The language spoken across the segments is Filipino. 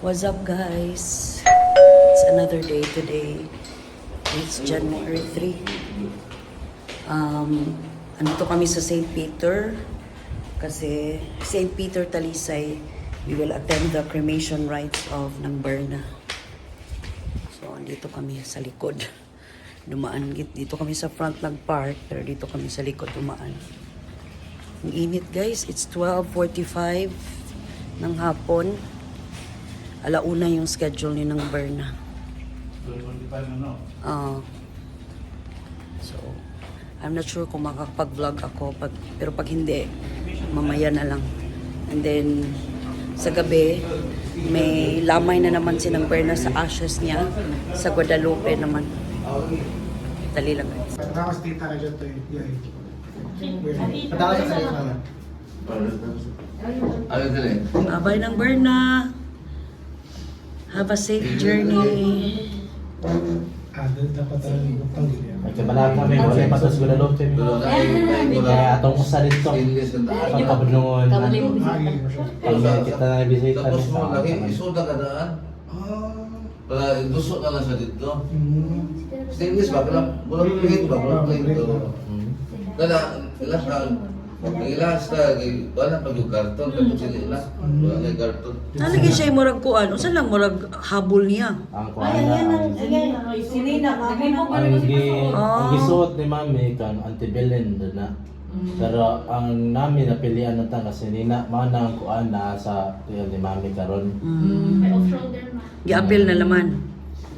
What's up guys? It's another day today. It's January 3. Um, andito kami sa St. Peter kasi St. Peter Talisay we will attend the cremation rites of ng Berna. So andito kami sa likod. Dumaan dito kami sa front ng park pero dito kami sa likod dumaan. Ang init guys, it's 12.45 ng hapon. Alauna yung schedule ni ng Berna. Ah. so, I'm not sure kung makakapag-vlog ako. Pag, pero pag hindi, mamaya na lang. And then, sa gabi, may lamay na naman si ng Berna sa ashes niya. Sa Guadalupe naman. Dali lang guys. Tapos tita ka dyan to. Yeah. Patawa sa kanila? Abay ng Berna. Have a safe journey. Ah, doon dapat talaga yung pamilya. Nagkabalak kami, wala pa sa. Dulo na ay ay wala. Kaya atong usa dito. Stainless na daan. Pagkabulungon. Ah, iya mo siya. Pag kita na bisita Tapos mo sa lagi isuda ka daan. Ah. Para duso ka lang sa dito. Mm. Stainless ba? Wala wala plate ba? Wala plate to. Kada ilas ka ang ilas ka kay wala pag yung karton kapag sila ilas. Wala kay karton. Nalagay siya yung murag kuan. Unsa lang murag habol niya. Ang kuha na ang ang gi ang gisuot ni mami kan antibelen doon na. Pero ang namin napilian na ta kasi nina mana ang kuan na sa tuyo ni mami karon. Mm. May off-shoulder ma. Giapil na laman.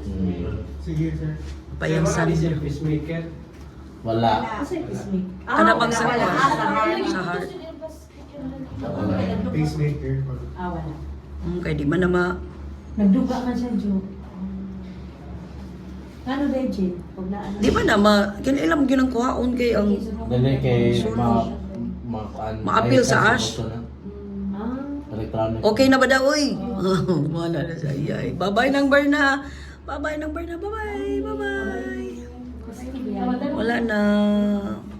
Hmm. Sige, sir. Payang san. Wala. Kana bang sa kuan? Sa heart. Pacemaker. Mm, kay di man na ma Nagduga ka siya, Jo. Ano ba, Jin? Pag na ano? di ba na ma kinilam gyud ang kuhaon kay ang Dali kay ma ma. Maapil sa ash? na. Ah, Electronic. Okay na ba daw oy? Wala na sa iyay. Bye-bye ng Berna. Bye-bye ng Berna. Bye-bye. Bye-bye. Wala na.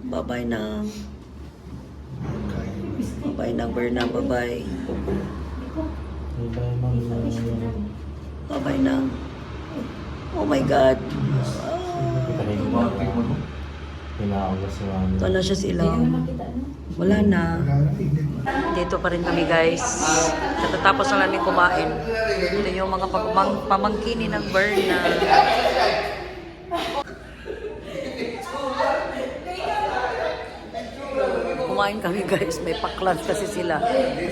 Bye-bye na. Bye-bye ng Berna. Bye-bye. Bye-bye na. Oh my God. Ito na siya sila. Wala na. Na. Dito pa rin kami guys. Katatapos na namin kumain. Ito yung mga pamangkini ng Berna. Kumain kami guys. May paklan kasi sila.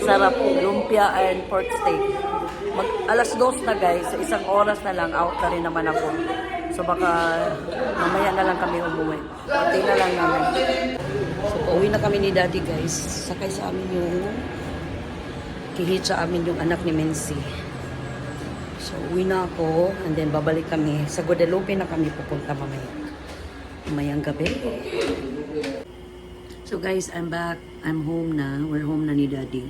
Sarap. Lumpia and pork steak. Mag, alas dos na guys. Sa isang oras na lang. Out na rin naman ako. So baka mamaya na lang kami umuwi. Pati na lang namin. So pauwi na kami ni daddy guys. Sakay sa amin yung kihit sa amin yung anak ni Mensi. So uwi na ako and then babalik kami. Sa Guadalupe na kami pupunta mamaya. Mamayang gabi. So guys, I'm back. I'm home na. We're home na ni daddy.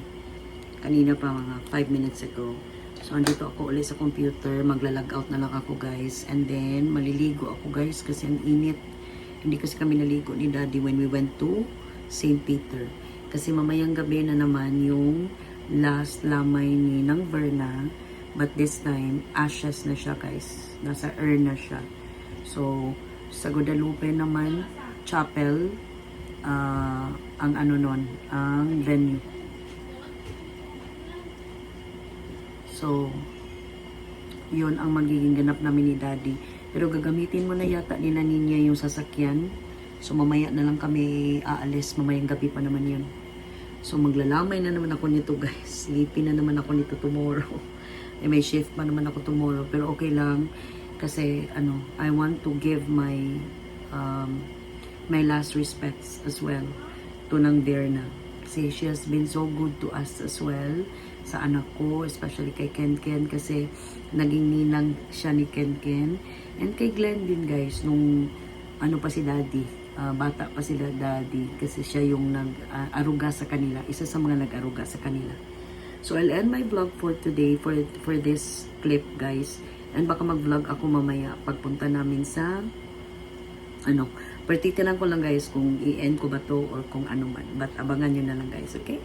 Kanina pa mga 5 minutes ago. So andito ako ulit sa computer. Magla-log out na lang ako guys. And then maliligo ako guys kasi ang init. Hindi kasi kami naligo ni daddy when we went to St. Peter. Kasi mamayang gabi na naman yung last lamay ni Nang Verna. But this time, ashes na siya guys. Nasa urn na siya. So, sa Guadalupe naman, chapel, ah, ang ano nun, ang venue. So, yun ang magiging ganap namin ni Daddy. Pero gagamitin mo na yata ni Naninya yung sasakyan. So, mamaya na lang kami aalis. Mamayang gabi pa naman yun. So, maglalamay na naman ako nito, guys. Sleepy na naman ako nito tomorrow. Eh, may shift pa naman ako tomorrow. Pero okay lang. Kasi, ano, I want to give my um, my last respects as well to Nang Verna. Kasi she has been so good to us as well sa anak ko, especially kay Ken Ken kasi naging ninang siya ni Ken Ken. And kay Glenn din guys, nung ano pa si daddy, ah, bata pa sila daddy kasi siya yung nag-aruga sa kanila, isa sa mga nag-aruga sa kanila. So I'll end my vlog for today, for, for this clip guys. And baka mag-vlog ako mamaya pagpunta namin sa ano, pero titinan ko lang guys kung i-end ko ba to or kung ano man. But abangan nyo na lang guys, okay?